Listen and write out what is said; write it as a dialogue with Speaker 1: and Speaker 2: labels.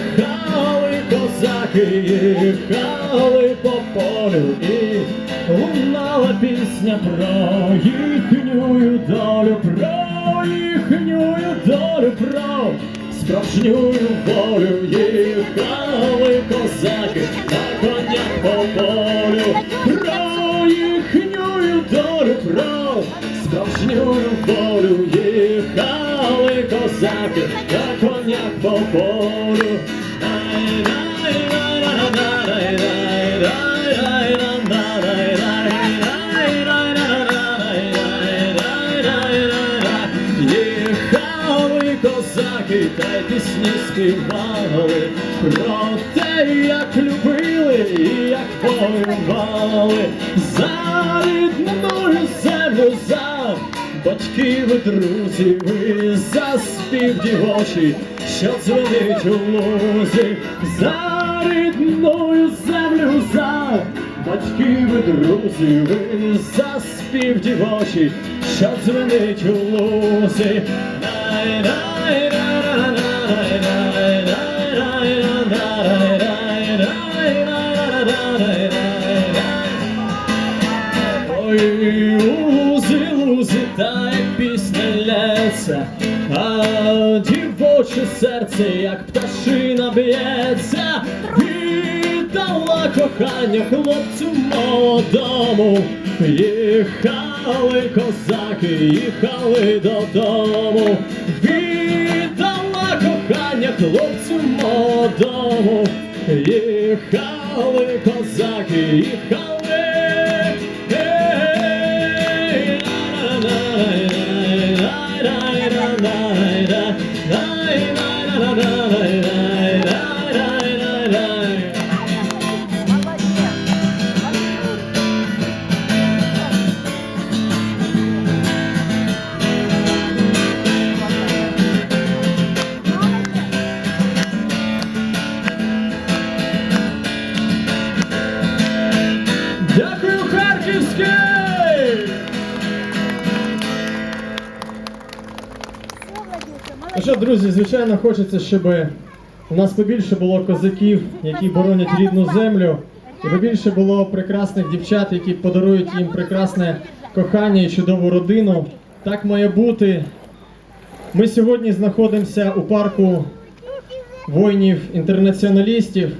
Speaker 1: Їхали козаки, їхали по полю і лунала пісня про їхню долю, про їхню долю, про справжню волю, їхали козаки, на конях по полю, про їхню долю, про справжню волю, їхали козаки, на конях по полю. Козаки та й пісні співали про те, як любили і як воювали. За рідною землю, за батьків і друзів, і за спів що дзвонить у лузі, за рідною землю, за батьків і друзів, і за спів дівочий, що дзвонить у лузі. Ой, лузи, лузи, та як пісня а дівоче серце, як пташина б'ється, віддала кохання хлопцю молодому. Їхали козаки, їхали додому, Їхали козаки, їхали. Ей, Ну що, друзі, звичайно, хочеться, щоб у нас побільше було козаків, які боронять рідну землю, і побільше було прекрасних дівчат, які подарують їм прекрасне кохання і чудову родину. Так має бути. Ми сьогодні знаходимося у парку воїнів-інтернаціоналістів.